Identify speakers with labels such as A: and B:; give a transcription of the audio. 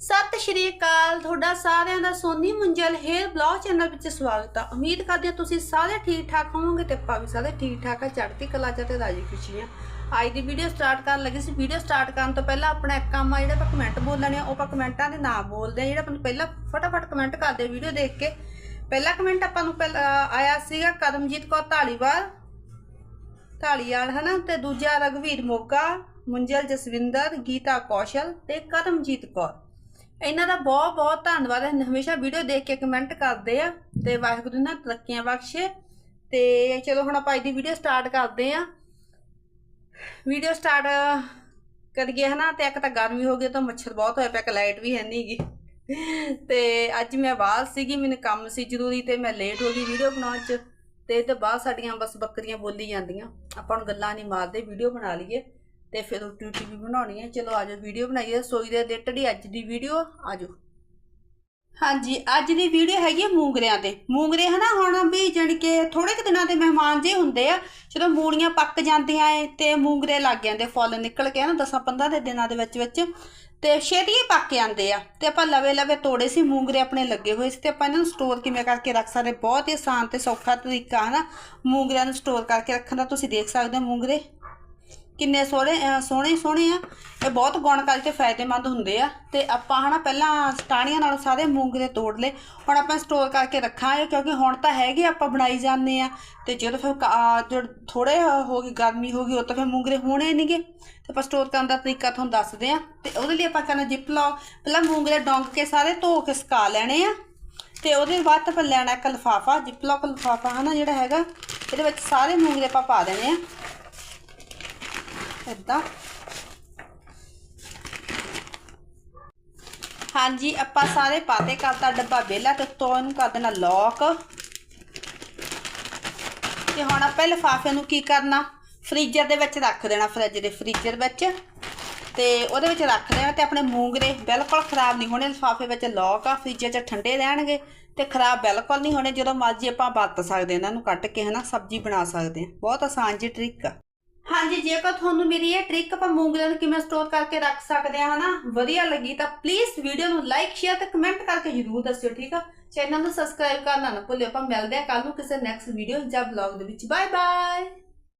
A: ਸਤਿ ਸ਼੍ਰੀ ਅਕਾਲ, ਤੁਹਾਡਾ ਸਾਰਿਆਂ ਦਾ Soni Munjal hair blog channel ਵਿੱਚ ਸਵਾਗਤ ਹੈ ਉਮੀਦ ਕਰਦੇ ਹਾਂ ਤੁਸੀਂ ਸਾਰੇ ਠੀਕ ਠਾਕ ਹੋਵੋਗੇ ਤੇ ਆਪਾਂ ਵੀ ਸਾਰੇ ਠੀਕ ਠਾਕ ਆ, ਚੜ੍ਹਦੀ ਕਲਾ ਚ ਤੇ ਰਾਜੀ ਖੁਸ਼ੀ ਆ। ਅੱਜ ਦੀ ਵੀਡੀਓ ਸਟਾਰਟ ਕਰਨ ਲੱਗੇ ਸੀ। ਵੀਡੀਓ ਸਟਾਰਟ ਕਰਨ ਤੋਂ ਪਹਿਲਾਂ ਆਪਣਾ ਇੱਕ ਕੰਮ ਆ, ਜਿਹੜਾ ਆਪਾਂ ਕਮੈਂਟ ਬੋਲ ਲੈਣੇ ਆ, ਉਹ ਆਪਾਂ ਕਮੈਂਟਾਂ ਦੇ ਨਾਮ ਬੋਲਦੇ ਆ, ਜਿਹੜਾ ਆਪਾਂ ਪਹਿਲਾਂ ਫਟਾਫਟ ਕਮੈਂਟ ਕਰਦੇ ਵੀਡੀਓ ਦੇਖ ਕੇ। ਪਹਿਲਾ ਕਮੈਂਟ ਆਪਾਂ ਨੂੰ ਪਹਿਲਾਂ ਆਇਆ ਸੀਗਾ ਕਰਮਜੀਤ ਕੌਰ ਢਾਲੀਵਾਲ ਢਾਲੀਵਾਲ ਹਨਾ? ਤੇ ਦੂਜਾ ਰਗਵੀਰ ਮੋਗਾ, ਮੁੰਜਲ ਜਸਵਿੰਦਰ, ਗੀਤਾ ਕੌਸ਼ਲ ਤੇ ਕਰਮਜੀਤ ਕੌਰ। ਇਹਨਾਂ ਦਾ ਬਹੁਤ ਬਹੁਤ ਧੰਨਵਾਦ। ਹਮੇਸ਼ਾ ਵੀਡੀਓ ਦੇਖ ਕੇ ਕਮੈਂਟ ਕਰਦੇ ਆ ਤੇ ਵਾਹਿਗੁਰੂ ਨੇ ਤਰੱਕੀਆਂ ਬਖਸ਼ੇ। ਤੇ ਚਲੋ ਹੁਣ ਆਪਾਂ ਅੱਜ ਦੀ ਵੀਡੀਓ ਸਟਾਰਟ ਕਰਦੇ ਆ। ਵੀਡੀਓ ਸਟਾਰਟ ਕਰੀਏ ਹਨਾ ਤੇ ਇੱਕ ਤਾਂ ਗਰਮੀ ਹੋ ਗਈ ਤਾਂ ਮੱਛਰ ਬਹੁਤ ਹੋਇਆ ਪਿਆ ਕਿ ਲਾਈਟ ਵੀ ਹੈ ਨਹੀਂਗੀ ਤੇ ਅੱਜ ਮੈਂ ਬਾਹਰ ਸੀਗੀ, ਮੈਨੂੰ ਕੰਮ ਸੀ ਜ਼ਰੂਰੀ ਤੇ ਮੈਂ ਲੇਟ ਹੋ ਗਈ ਵੀਡੀਓ ਬਣਾਉਣ ਚ। ਤੇ ਇਹ ਤੋਂ ਬਾਅਦ ਸਾਡੀਆਂ ਬਸ ਬੱਕਰੀਆਂ ਬੋਲੀ ਜਾਂਦੀਆਂ। ਆਪਾਂ ਹੁਣ ਗੱਲਾਂ ਨਹੀਂ ਮਾਰਦੇ, ਵੀਡੀਓ ਬਣਾ ਲਈਏ। ਤੇ ਫਿਰ ਰੋਟੀ ਰੂਟੀ ਵੀ ਬਣਾਉਣੀ ਹੈ ਚਲੋ ਆਜੋ ਵੀਡੀਓ ਬਣਾਈਏ। ਰਸੋਈ ਦੇ ਰਿਲੇਟਡ ਹੀ ਅੱਜ ਦੀ ਵੀਡੀਓ ਆਜੋ ਹਾਂਜੀ, ਅੱਜ ਦੀ ਵੀਡੀਓ ਹੈਗੀ ਹੈ ਮੂੰਗਰਿਆਂ ਤੇ ਮੂੰਗਰੇ ਹਨਾ, ਹੁਣ ਵੀ ਜਾਣੀ ਕਿ ਥੋੜੇ ਕੁ ਦਿਨਾਂ ਦੇ ਮਹਿਮਾਨ ਜੇ ਹੁੰਦੇ ਆ, ਜਦੋਂ ਮੂਲੀਆਂ ਪੱਕ ਜਾਂਦੀਆਂ ਏ ਤੇ ਮੂੰਗਰੇ ਲੱਗ ਜਾਂਦੇ, ਫੁੱਲ ਨਿਕਲ ਕੇ ਨਾ 10-15 ਦੇ ਦਿਨਾਂ ਦੇ ਵਿੱਚ ਵਿੱਚ, ਤੇ ਛੇਤੀ ਹੀ ਪੱਕ ਜਾਂਦੇ ਆ। ਤੇ ਆਪਾਂ ਲਵੇ ਲਵੇ ਤੋੜੇ ਸੀ, ਮੂੰਗਰੇ ਆਪਣੇ ਲੱਗੇ ਹੋਏ ਸੀ ਤੇ ਆਪਾਂ ਇਹਨਾਂ ਨੂੰ ਸਟੋਰ ਕਿਵੇਂ ਕਰਕੇ ਰੱਖ ਸਕਦੇ? ਬਹੁਤ ਹੀ ਆਸਾਨ ਤੇ ਸੌਖਾ ਤਰੀਕਾ ਹਨਾ, ਮੂੰਗਰਿਆਂ ਨੂੰ ਸਟੋਰ ਕਰਕੇ ਰੱਖਣ ਦਾ ਤੁਸੀਂ ਦੇਖ ਸਕਦੇ ਹੋ ਮੂੰਗਰੇ। ਕਿੰਨੇ ਸੋਹਣੇ ਸੋਹਣੇ ਸੋਹਣੇ ਆ। ਇਹ ਬਹੁਤ ਗੁਣਕਾਰੀ ਤੇ ਫਾਇਦੇਮੰਦ ਹੁੰਦੇ ਆ। ਤੇ ਆਪਾਂ ਹਨਾ ਪਹਿਲਾਂ ਸਟਾਣੀਆਂ ਨਾਲ ਸਾਰੇ ਮੂੰਗਰੇ ਤੋੜ ਲਏ। ਹੁਣ ਆਪਾਂ ਸਟੋਰ ਕਰਕੇ ਰੱਖਾਂਗੇ ਕਿਉਂਕਿ ਹੁਣ ਤਾਂ ਹੈਗੇ ਆਪਾਂ ਬਣਾਈ ਜਾਂਦੇ ਆ। ਤੇ ਜਦੋਂ ਫਿਰ ਥੋੜੇ ਹੋ ਗਈ, ਗਰਮੀ ਹੋ ਗਈ ਉਹ ਤਾਂ ਫਿਰ ਮੂੰਗਰੇ ਹੋਣੇ ਨਹੀਂਗੇ ਤੇ ਆਪਾਂ ਸਟੋਰ ਕਰਨ ਦਾ ਤਰੀਕਾ ਤੁਹਾਨੂੰ ਦੱਸਦੇ ਆ। ਤੇ ਉਹਦੇ ਲਈ ਆਪਾਂ ਕਰਨਾ ਜਿਪ ਲਾਓ। ਪਹਿਲਾਂ ਮੂੰਗਰੇ ਡੋਂਗ ਕੇ ਸਾਰੇ ਧੋ ਕੇ ਸੁਕਾ ਲੈਣੇ ਆ। ਤੇ ਉਹਦੇ ਬਾਅਦ ਆਪਾਂ ਲੈਣਾ ਇੱਕ ਲਿਫਾਫਾ ਜਿਪਲੌਕ ਲਿਫਾਫਾ ਹਨਾ ਜਿਹੜਾ ਹੈਗਾ। ਇਹਦੇ ਵਿੱਚ ਸਾਰੇ ਮੂੰਗਰੇ ਆਪਾਂ ਪਾ ਦੇਣੇ ਆ। ਏਦਾਂ ਹਾਂਜੀ, ਆਪਾਂ ਸਾਰੇ ਪਾਤੇ ਕਰਤਾ ਡੱਬਾ ਵਿਹਲਾ ਤੇ ਉੱਤੋਂ ਇਹਨੂੰ ਕਰ ਦੇਣਾ ਲੌਕ ਤੇ ਹੁਣ ਆਪਾਂ ਲਿਫਾਫੇ ਨੂੰ ਕੀ ਕਰਨਾ? ਫ੍ਰੀਜ਼ਰ ਦੇ ਵਿੱਚ ਰੱਖ ਦੇਣਾ, ਫ੍ਰਿਜ ਦੇ ਫ੍ਰੀਜ਼ਰ ਵਿੱਚ। ਤੇ ਉਹਦੇ ਵਿੱਚ ਰੱਖ ਦੇਣਾ ਤੇ ਆਪਣੇ ਮੂੰਗਰੇ ਬਿਲਕੁਲ ਖਰਾਬ ਨਹੀਂ ਹੋਣੇ, ਲਿਫਾਫੇ ਵਿੱਚ ਲੌਕ ਆ, ਫ੍ਰੀਜ਼ਰ 'ਚ ਠੰਡੇ ਰਹਿਣਗੇ ਤੇ ਖਰਾਬ ਬਿਲਕੁਲ ਨਹੀਂ ਹੋਣੇ, ਜਦੋਂ ਮਰਜ਼ੀ ਆਪਾਂ ਵਰਤ ਸਕਦੇ ਇਹਨਾਂ ਨੂੰ ਕੱਟ ਕੇ ਹਨਾ, ਸਬਜ਼ੀ ਬਣਾ ਸਕਦੇ ਹਾਂ। ਬਹੁਤ ਆਸਾਨ ਜੀ ਟ੍ਰਿਕ ਆ। ਹਾਂਜੀ, ਜੇਕਰ ਤੁਹਾਨੂੰ ਮੇਰੀ ਇਹ ਟ੍ਰਿਕ ਆਪਾਂ ਮੂੰਗਰਿਆਂ ਨੂੰ ਕਿਵੇਂ ਸਟੋਰ ਕਰਕੇ ਰੱਖ ਸਕਦੇ ਆ ਹਨਾ? ਵਧੀਆ ਲੱਗੀ ਤਾਂ ਪਲੀਜ਼ ਵੀਡੀਓ ਨੂੰ ਲਾਈਕ ਸ਼ੇਅਰ ਤੇ ਕਮੈਂਟ ਕਰਕੇ ਜਰੂਰ ਦੱਸਿਓ, ਠੀਕ ਆ? ਚੈਨਲ ਨੂੰ ਸਬਸਕ੍ਰਾਈਬ ਕਰਨਾ ਨਾ ਭੁੱਲਿਓ। ਆਪਾਂ ਮਿਲਦੇ ਆ ਕੱਲ ਨੂੰ ਕਿਸੇ ਨੈਕਸਟ ਵੀਡੀਓ ਜਾਂ ਬਲੌਗ ਦੇ ਵਿੱਚ। Bye bye